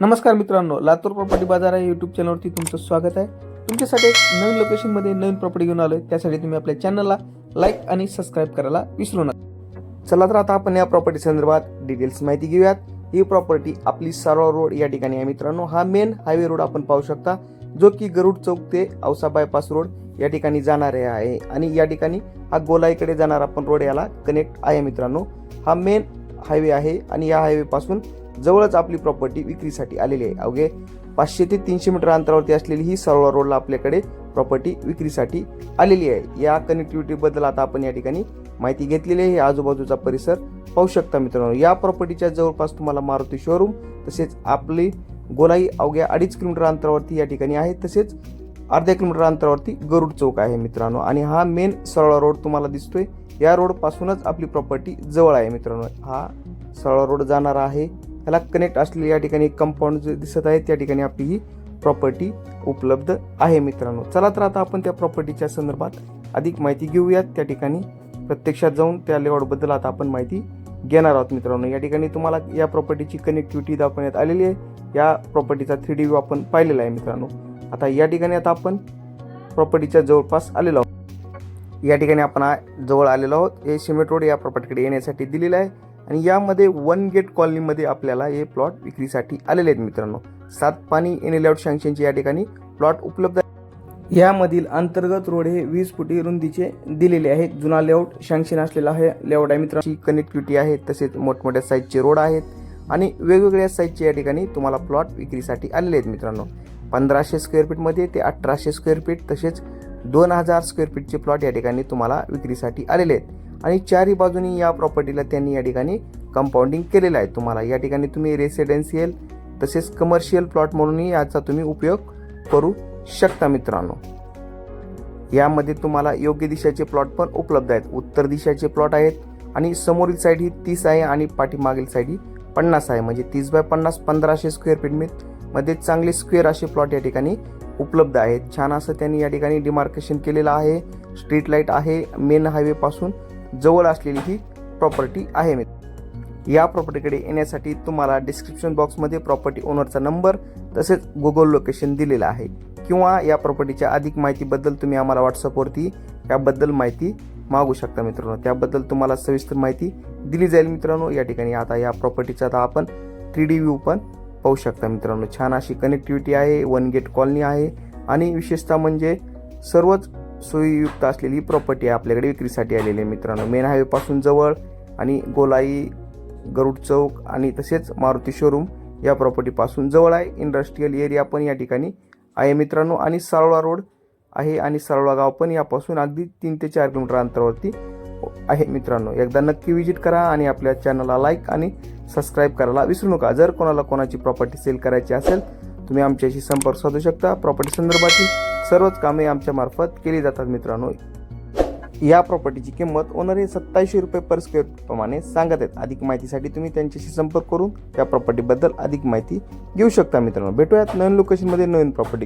नमस्कार मित्रांनो लातूर प्रॉपर्टी बाजार आहे यूट्यूब चॅनलवरती तुमचं स्वागत आहे. तुमच्यासाठी एक नवीन लोकेशनमध्ये नवीन प्रॉपर्टी घेऊन आलो आहे त्यासाठी तुम्ही आपल्या चॅनलला लाईक आणि सबस्क्राईब करायला विसरू नका. चला तर आता आपण या प्रॉपर्टी संदर्भात डिटेल्स माहिती घेऊयात. ही प्रॉपर्टी आपली सारोळा रोड या ठिकाणी आहे मित्रांनो. हा मेन हायवे रोड आपण पाहू शकता जो की गरुड चौक ते औसा बायपास रोड या ठिकाणी जाणारे आहे. आणि या ठिकाणी हा गोलाईकडे जाणारा आपण रोड याला कनेक्ट आहे मित्रांनो. हा मेन हायवे आहे आणि या हायवेपासून जवळच आपली प्रॉपर्टी विक्रीसाठी आलेली आहे. अवघे पाचशे ते तीनशे मीटर अंतरावरती असलेली ही सरोळा रोडला आपल्याकडे प्रॉपर्टी विक्रीसाठी आलेली आहे. या कनेक्टिव्हिटीबद्दल आता आपण या ठिकाणी माहिती घेतलेली आहे. आजूबाजूचा परिसर पाहू शकता मित्रांनो. या प्रॉपर्टीच्या जवळपास तुम्हाला मारुती शोरूम तसेच आपली गोलाई अवघ्या अडीच किलोमीटर अंतरावरती या ठिकाणी आहे. तसेच अर्ध्या किलोमीटर अंतरावरती गरुड चौक आहे मित्रांनो. आणि हा मेन सरळा रोड तुम्हाला दिसतोय. या रोडपासूनच आपली प्रॉपर्टी जवळ आहे मित्रांनो. हा सरळा रोड जाणारा आहे. त्याला कनेक्ट असलेली या ठिकाणी कंपाऊंड जे दिसत आहे त्या ठिकाणी आपली ही प्रॉपर्टी उपलब्ध आहे मित्रांनो. चला तर आता आपण त्या प्रॉपर्टीच्या संदर्भात अधिक माहिती घेऊयात. त्या ठिकाणी प्रत्यक्षात जाऊन त्या लेआउटबद्दल आता आपण माहिती घेणार आहोत मित्रांनो. या ठिकाणी तुम्हाला या प्रॉपर्टीची कनेक्टिव्हिटी दाखवण्यात आलेली आहे. या प्रॉपर्टीचा थ्री डी व्ह्यू आपण पाहिलेला आहे मित्रांनो. आता या ठिकाणी आता आपण प्रॉपर्टीच्या जवळपास आलेलो आहोत. या ठिकाणी आपण जवळ आलेलो आहोत. हे सिमेंट रोड या प्रॉपर्टीकडे येण्यासाठी दिलेलं आहे. आणि यामध्ये वन गेट कॉलनीमध्ये आपल्याला हे प्लॉट विक्रीसाठी आलेले आहेत मित्रांनो. सात पाणी एन एल आउट शँक्शनचे या ठिकाणी प्लॉट उपलब्ध आहे. यामधील अंतर्गत रोड हे वीस फुटी रुंदीचे दिलेले आहेत. जुना लेआउट शँक्शन असलेला हे लेआउट आहे मित्रांची कनेक्टिव्हिटी आहे. तसेच मोठमोठ्या साईजचे रोड आहेत. आणि वेगवेगळ्या साईजचे या ठिकाणी तुम्हाला प्लॉट विक्रीसाठी आलेले आहेत मित्रांनो. पंधराशे स्क्वेअर फीटमध्ये ते अठराशे स्क्वेअर फीट तसेच दोन हजार स्क्वेअर फीटचे प्लॉट या ठिकाणी तुम्हाला विक्रीसाठी आलेले आहेत. आणि चारही बाजूनी या प्रॉपर्टीला त्यांनी या ठिकाणी कंपाऊंडिंग केलेलं आहे. तुम्हाला या ठिकाणी तुम्ही रेसिडेन्शियल तसेच कमर्शियल प्लॉट म्हणूनही याचा तुम्ही उपयोग करू शकता मित्रांनो. यामध्ये तुम्हाला योग्य दिशाचे प्लॉट पण उपलब्ध आहेत. उत्तर दिशाचे प्लॉट आहेत आणि समोरील साईड ही तीस आहे आणि पाठीमागील साईड ही पन्नास आहे. म्हणजे तीस बाय पन्नास पंधराशे स्क्वेअर फीट मी- मध्ये चांगले स्क्वेअर असे प्लॉट या ठिकाणी उपलब्ध आहेत. छान असं त्यांनी या ठिकाणी डिमार्केशन केलेलं आहे. स्ट्रीट लाइट आहे मेन हायवेपासून जवळ असलेली ही प्रॉपर्टी आहे मित्र. या प्रॉपर्टीकडे येण्यासाठी तुम्हाला डिस्क्रिप्शन बॉक्समध्ये प्रॉपर्टी ओनरचा नंबर तसेच गुगल लोकेशन दिलेलं आहे. किंवा या प्रॉपर्टीच्या अधिक माहितीबद्दल तुम्ही आम्हाला व्हॉट्सअपवरती याबद्दल माहिती मागू शकता मित्रांनो. त्याबद्दल तुम्हाला सविस्तर माहिती दिली जाईल मित्रांनो. या ठिकाणी आता या प्रॉपर्टीचा आता आपण थ्री डी व्ह्यू पण पाहू शकता मित्रांनो. छान अशी कनेक्टिव्हिटी आहे वन गेट कॉलनी आहे. आणि विशेषतः म्हणजे सर्वच सोयीयुक्त असलेली प्रॉपर्टी आहे आपल्याकडे विक्रीसाठी आलेली आहे मित्रांनो. मेन हायवेपासून जवळ आणि गोलाई गरुड चौक आणि तसेच मारुती शोरूम या प्रॉपर्टीपासून जवळ आहे. इंडस्ट्रीयल एरिया पण या ठिकाणी आहे मित्रांनो. आणि सारोळा रोड आहे आणि सारोळा गाव पण यापासून अगदी तीन ते चार किलोमीटर अंतरावरती आहे मित्रांनो. एकदा नक्की व्हिजिट करा आणि आपल्या चॅनलला लाईक आणि सबस्क्राईब करायला विसरू नका. जर कोणाला कोणाची प्रॉपर्टी सेल करायची असेल तुम्ही आमच्याशी संपर्क साधू शकता. प्रॉपर्टी संदर्भातील सर्वच कामे आमच्या मार्फत केली जातात मित्रांनो. या प्रॉपर्टीची किंमत ओनर हे सत्तावीसशे रुपये पर स्क्वेअर प्रमाणे सांगत आहेत. अधिक माहितीसाठी तुम्ही त्यांच्याशी संपर्क करून त्या प्रॉपर्टीबद्दल अधिक माहिती घेऊ शकता मित्रांनो. भेटूयात नवीन लोकेशनमध्ये नवीन प्रॉपर्टी